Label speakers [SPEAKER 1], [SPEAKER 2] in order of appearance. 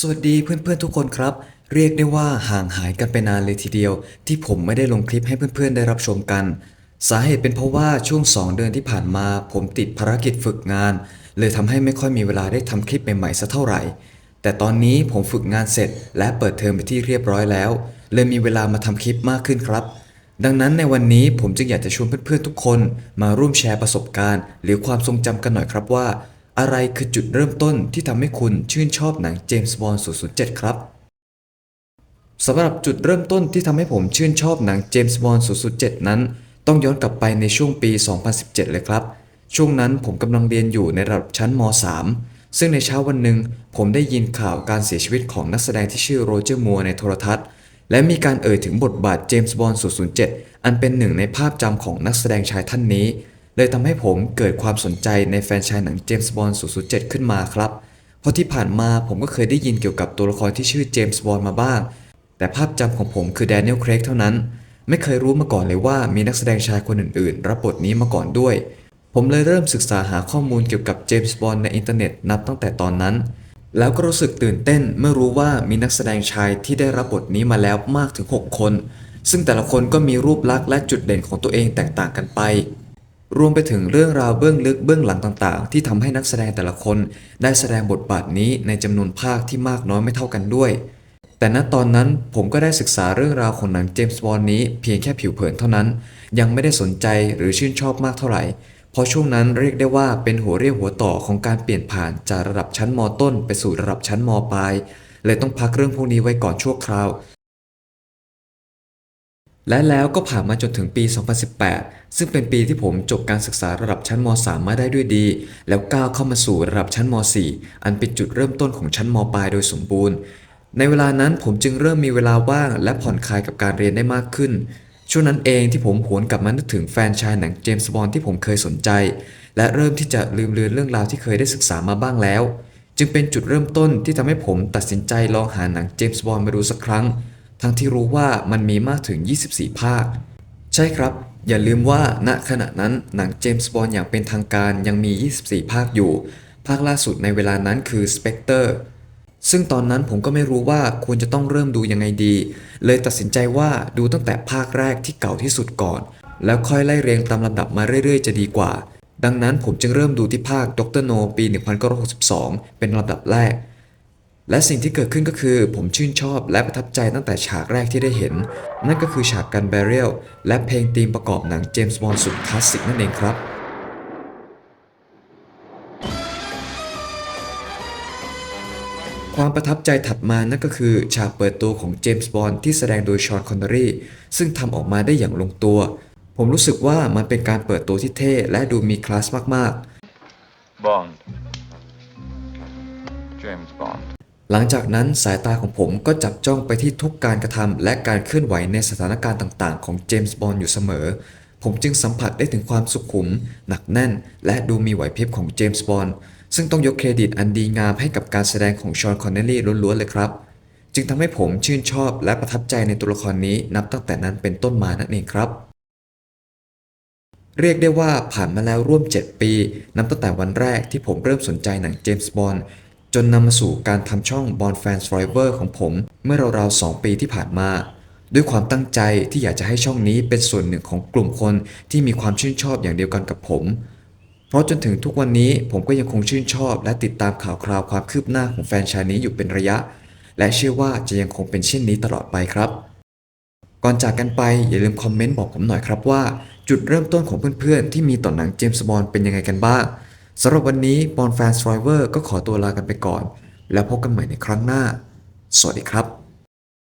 [SPEAKER 1] สวัสดีเพื่อนๆทุกคนครับ เรียกได้ว่าห่างหายกันไปนานเลยทีเดียว ที่ผมไม่ได้ลงคลิปให้เพื่อนๆได้รับชมกัน สาเหตุเป็นเพราะว่าช่วง 2 เดือนที่ผ่านมา ผมติดภารกิจฝึกงาน เลยทำให้ไม่ค่อยมีเวลาได้ทำคลิปใหม่ๆสักเท่าไหร่ แต่ตอนนี้ผมฝึกงานเสร็จ และเปิดเทอมไปที่เรียบร้อยแล้ว เลยมีเวลามาทำคลิปมากขึ้นครับ ดังนั้นในวันนี้ผมจึงอยากจะชวนเพื่อนๆทุกคน มาร่วมแชร์ประสบการณ์ หรือความทรงจำกันหน่อยครับว่า อะไรคือจุดเริ่มต้นที่ทำให้คุณชื่นชอบหนังเจมส์บอนด์007 ครับสำหรับจุดเริ่มต้นที่ทำให้ผมชื่นชอบหนังเจมส์บอนด์007 นั้น ต้องย้อนกลับไปในช่วงปี 2017 เลยครับ ช่วงนั้นผมกำลังเรียนอยู่ในระดับชั้นม .3 ซึ่งในเช้าวันหนึ่งผมได้ยินข่าวการเสียชีวิตของนักแสดงที่ชื่อโรเจอร์มัวในโทรทัศน์ และมีการเอ่ยถึงบทบาทเจมส์บอนด์007 อันเป็นหนึ่งในภาพจำของนักแสดงชายท่านนี้ เลยทำให้ผมเกิดความสนใจในแฟนชายหนังเจมส์บอนด์007 ขึ้นมาครับ เพราะที่ผ่านมาผมก็เคยได้ยินเกี่ยวกับตัวละครที่ชื่อเจมส์บอนด์มาบ้าง แต่ภาพจำของผมคือแดเนียล เครกเท่านั้น ไม่เคยรู้มาก่อนเลยว่ามีนักแสดงชายคนอื่นๆ รับบทนี้มาก่อนด้วย ผมเลยเริ่มศึกษาหาข้อมูลเกี่ยวกับเจมส์บอนด์ในอินเทอร์เน็ตนับตั้งแต่ตอนนั้น แล้วก็รู้สึกตื่นเต้นเมื่อรู้ว่ามีนักแสดงชายที่ได้รับบทนี้มาแล้วมากถึง 6 คน ซึ่งแต่ละคนก็มีรูปลักษณ์และจุดเด่นของตัวเองแตกต่างกันไป รวมไปถึงเรื่องราวเบื้องลึกเบื้องหลังต่างๆ ที่ทำให้นักแสดงแต่ละคนได้แสดงบทบาทนี้ในจำนวนภาคที่มากน้อยไม่เท่ากันด้วย แต่ณตอนนั้นผมก็ได้ศึกษาเรื่องราวของหนังเจมส์บอนด์นี้เพียงแค่ผิวเผินเท่านั้น ยังไม่ได้สนใจหรือชื่นชอบมากเท่าไหร่ เพราะช่วงนั้นเรียกได้ว่าเป็นหัวเรียวหัวต่อของการเปลี่ยนผ่านจากระดับชั้นมต้น ไปสู่ระดับชั้นมปลายเลยต้องพักเรื่องพวกนี้ไว้ก่อนชั่วคราว และแล้วก็ผ่านมาจนถึงปี 2018 ซึ่งเป็นปีที่ผมจบการศึกษาระดับชั้นม .3 มาได้ด้วยดี แล้วก้าวเข้ามาสู่ระดับชั้นม .4 อันเป็นจุดเริ่มต้นของชั้นม ปลายโดยสมบูรณ์ ในเวลานั้นผมจึงเริ่มมีเวลาว่างและผ่อนคลายกับการเรียนได้มากขึ้น ช่วงนั้นเองที่ผมหวนกลับมานึกถึงแฟนชายหนังเจมส์บอนด์ที่ผมเคยสนใจ และเริ่มที่จะลืมเลือนเรื่องราวที่เคยได้ศึกษามาบ้างแล้ว จึงเป็นจุดเริ่มต้นที่ทำให้ผมตัดสินใจลองหาหนังเจมส์บอนด์มาดูสักครั้ง ทั้งที่รู้ว่ามันมีมากถึง 24 ภาค ใช่ครับ อย่าลืมว่าณขณะนั้นหนังเจมส์บอนด์อย่างเป็นทางการยังมี 24 ภาคอยู่ ภาคล่าสุดในเวลานั้นคือ Spectre ซึ่งตอนนั้นผมก็ไม่รู้ว่าควรจะต้องเริ่มดูยังไงดี เลยตัดสินใจว่าดูตั้งแต่ภาคแรกที่เก่าที่สุดก่อน แล้วค่อยไล่เรียงตามลำดับมาเรื่อยๆ จะดีกว่า ดังนั้นผมจึงเริ่มดูที่ภาคด็อกเตอร์โนปี 1962 เป็นลำดับแรก และสิ่งที่เกิดขึ้นก็คือผมชื่นชอบและประทับใจตั้งแต่ฉากแรกที่ได้เห็น นั่นก็คือฉากกันแบเรียลและเพลงธีมประกอบหนังเจมส์บอนด์สุดคลาสสิกนั่นเองครับความประทับใจถัดมานั่นก็คือ ฉากเปิดตัวของเจมส์บอนด์ที่แสดงโดยชอนคอนเนอรี่ซึ่งทำออกมาได้อย่างลงตัว ผมรู้สึกว่ามันเป็นการเปิดตัวที่เท่ และดูมีคลาสมากๆ
[SPEAKER 2] Bond. James Bond.
[SPEAKER 1] หลังจากนั้นสายตาของผมก็จับจ้องไปที่ทุกการกระทำและการเคลื่อนไหวในสถานการณ์ต่างๆ ของเจมส์บอนด์อยู่เสมอ ผมจึงสัมผัสได้ถึงความสุขุม หนักแน่น และดูมีไหวพริบของเจมส์บอนด์ซึ่งต้องยกเครดิตอันดีงามให้กับการแสดงของชอนคอนเนลลี่ล้วนๆเลยครับ จึงทำให้ผมชื่นชอบและประทับใจในตัวละครนี้นับตั้งแต่นั้นเป็นต้นมานั่นเองครับเรียกได้ว่าผ่านมาแล้วร่วม 7 ปี นับตั้งแต่วันแรกที่ผมเริ่มสนใจหนังเจมส์บอนด์ จนนำมาสู่การทำช่อง Bond Fans Forever ของผม เมื่อราวๆ2ปีที่ผ่านมา ด้วยความตั้งใจที่อยากจะให้ช่องนี้เป็นส่วนหนึ่งของกลุ่มคนที่มีความชื่นชอบอย่างเดียวกันกับผม เพราะจนถึงทุกวันนี้ผมก็ยังคงชื่นชอบ และติดตามข่าวคราวความคืบหน้าของแฟนชายนี้อยู่เป็นระยะ และเชื่อว่าจะยังคงเป็นเช่นนี้ตลอดไปครับก่อนจากกันไปอย่าลืมคอมเมนต์บอกผมหน่อยครับว่า จุดเริ่มต้นของเพื่อนๆ ที่มีต่อหนังเจมส์บอนด์เป็นยังไงกันบ้าง สำหรับวันนี้บอลแฟนสไตรเวอร์ก็ขอตัวลากันไปก่อน แล้วพบกันใหม่ในครั้งหน้า สวัสดีครับ